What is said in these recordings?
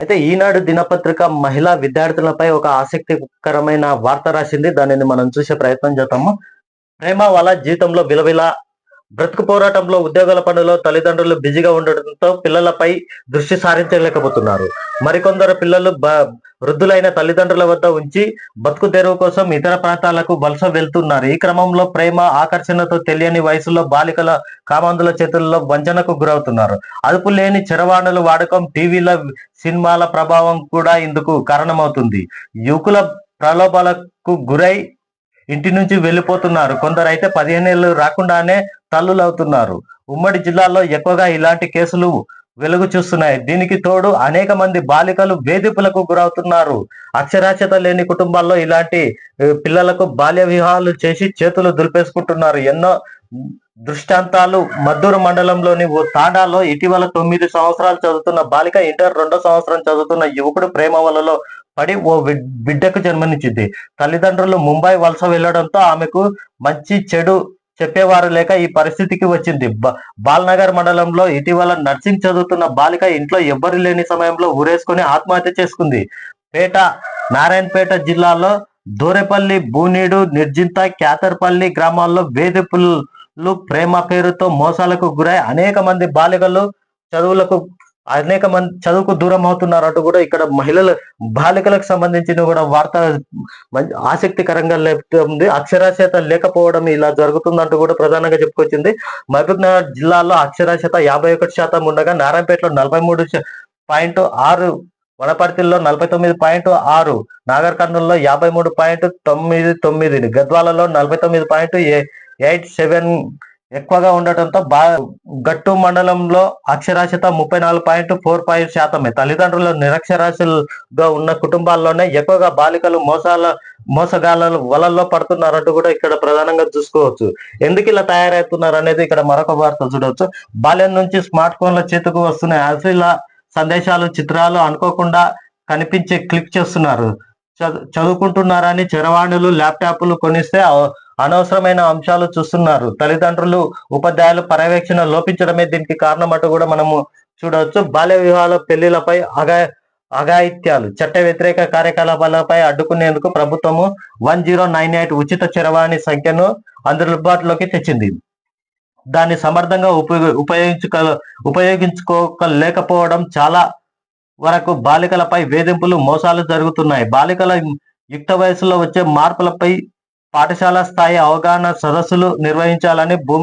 అయితే ఈనాడు దినపత్రిక మహిళా విద్యార్థులపై ఒక ఆసక్తికరమైన వార్త రాసింది. దానిని మనం చూసే ప్రయత్నం చేద్దాము. ప్రేమ వాళ్ళ జీవితంలో విలవిల బ్రతుకు పోరాటంలో ఉద్యోగాల పనుల్లో తల్లిదండ్రులు బిజీగా ఉండడంతో పిల్లలపై దృష్టి సారించలేకపోతున్నారు. మరికొందరు పిల్లలు బ వృద్ధులైన తల్లిదండ్రుల వద్ద ఉంచి బతుకు తెరువు కోసం ఇతర ప్రాంతాలకు వలస వెళ్తున్నారు. ఈ క్రమంలో ప్రేమ ఆకర్షణతో తెలియని వయసులో బాలికల కామాంధుల చేతుల్లో వంచనకు గురవుతున్నారు. అదుపు లేని చరవాణుల వాడకం టీవీల సినిమాల ప్రభావం కూడా ఇందుకు కారణమవుతుంది. యువకుల ప్రలోభాలకు గురై ఇంటి నుంచి వెళ్ళిపోతున్నారు. కొందరు అయితే పదిహేనేళ్ళు రాకుండానే తల్లులు అవుతున్నారు ఉమ్మడి జిల్లాలో ఎక్కువగా ఇలాంటి కేసులు వెలుగు చూస్తున్నాయి. దీనికి తోడు అనేక మంది బాలికలు వేధింపులకు గురవుతున్నారు. అక్షరాస్యత లేని కుటుంబాల్లో ఇలాంటి పిల్లలకు బాల్య వివాహాలు చేసి చేతులు దులిపేసుకుంటున్నారు. ఎన్నో దృష్టాంతాలు మద్దూరు మండలంలోని ఓ తాండాలో ఇటీవల తొమ్మిది సంవత్సరాలు చదువుతున్న బాలిక ఇంటర్ రెండో సంవత్సరం చదువుతున్న యువకుడు ప్రేమ వలలో పడి ఓ బిడ్- బిడ్డకు జన్మనిచ్చింది. తల్లిదండ్రులు ముంబై వలస వెళ్ళడంతో ఆమెకు మంచి చెడు చెప్పేవారు లేక ఈ పరిస్థితికి వచ్చింది. బ- బాల్నగర్ మండలంలో ఇటీవల నర్సింగ్ చదువుతున్న బాలిక ఇంట్లో ఎవ్వరు లేని సమయంలో ఊరేసుకుని ఆత్మహత్య చేసుకుంది. పేట నారాయణపేట జిల్లాలో దూరేపల్లి బూనీడు నిర్జింత క్యాతర్పల్లి గ్రామాల్లో వేధింపులు ప్రేమ పేరుతో మోసాలకు గురై అనేక మంది బాలికలు చదువులకు అనేక మంది చదువుకు దూరం అవుతున్నారు అంటూ కూడా ఇక్కడ మహిళల బాలికలకు సంబంధించిన కూడా వార్త ఆసక్తికరంగా ఉంది అక్షరాస్యత లేకపోవడం ఇలా జరుగుతుందంటూ కూడా ప్రధానంగా చెప్పుకొచ్చింది. మహబూబ్నగర్ జిల్లాలో అక్షరాస్యత యాభై ఒకటి శాతం ఉండగా నారాయణపేటలో నలభై మూడు పాయింట్ ఆరు వనపర్తిలో నలభై తొమ్మిది పాయింట్ ఆరు నాగర్ కర్నూలులో యాభై మూడు పాయింట్ తొమ్మిది తొమ్మిది గద్వాలలో నలభై తొమ్మిది పాయింట్ ఎయిట్ సెవెన్ ఎక్కువగా ఉండటంతో బా గట్టు మండలంలో అక్షరాస్యత ముప్పై నాలుగు పాయింట్ ఫోర్ ఫైవ్ శాతమే. తల్లిదండ్రులు నిరక్షరాస్యులుగా ఉన్న కుటుంబాల్లోనే ఎక్కువగా బాలికలు మోసాల మోసగాళ్ళ వలల్లో పడుతున్నారంటూ కూడా ఇక్కడ ప్రధానంగా చూసుకోవచ్చు. ఎందుకు ఇలా తయారవుతున్నారు అనేది ఇక్కడ మరొక వార్త చూడవచ్చు. బాల్యం నుంచి స్మార్ట్ ఫోన్ల చేతికి వస్తున్న అశ్లీల సందేశాలు చిత్రాలు అనుకోకుండా కనిపించే క్లిక్ చేస్తున్నారు. చదు- చదువుకుంటున్నారని చరవాణులు ల్యాప్టాప్లు కొనిస్తే అనవసరమైన అంశాలు చూస్తున్నారు. తల్లిదండ్రులు ఉపాధ్యాయులు పర్యవేక్షణ లోపించడమే దీనికి కారణం అంటూ కూడా మనము చూడవచ్చు. బాల్య వివాహాల పెళ్ళిలపై అగా అఘాయిత్యాలు చట్ట వ్యతిరేక కార్యకలాపాలపై అడ్డుకునేందుకు ప్రభుత్వము వన్ జీరో నైన్ ఎయిట్ ఉచిత చరవాణి సంఖ్యను అందుబాటులోకి తెచ్చింది. దాన్ని సమర్థంగా ఉపయోగ ఉపయోగించుక ఉపయోగించుకోలేకపోవడం చాలా వరకు బాలికలపై వేధింపులు మోసాలు జరుగుతున్నాయి. బాలికల యుక్త వయసులో వచ్చే మార్పులపై పాఠశాల స్థాయి అవగాహన సదస్సులు నిర్వహించాలని భూ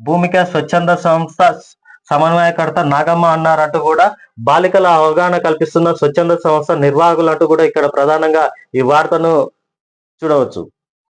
భూమిక స్వచ్ఛంద సంస్థ సమన్వయకర్త నాగమ్మ అన్నారంటూ కూడా బాలికల అవగాహన కల్పిస్తున్న స్వచ్ఛంద సంస్థ నిర్వాహకులు అంటూ కూడా ఇక్కడ ప్రధానంగా ఈ వార్తను చూడవచ్చు.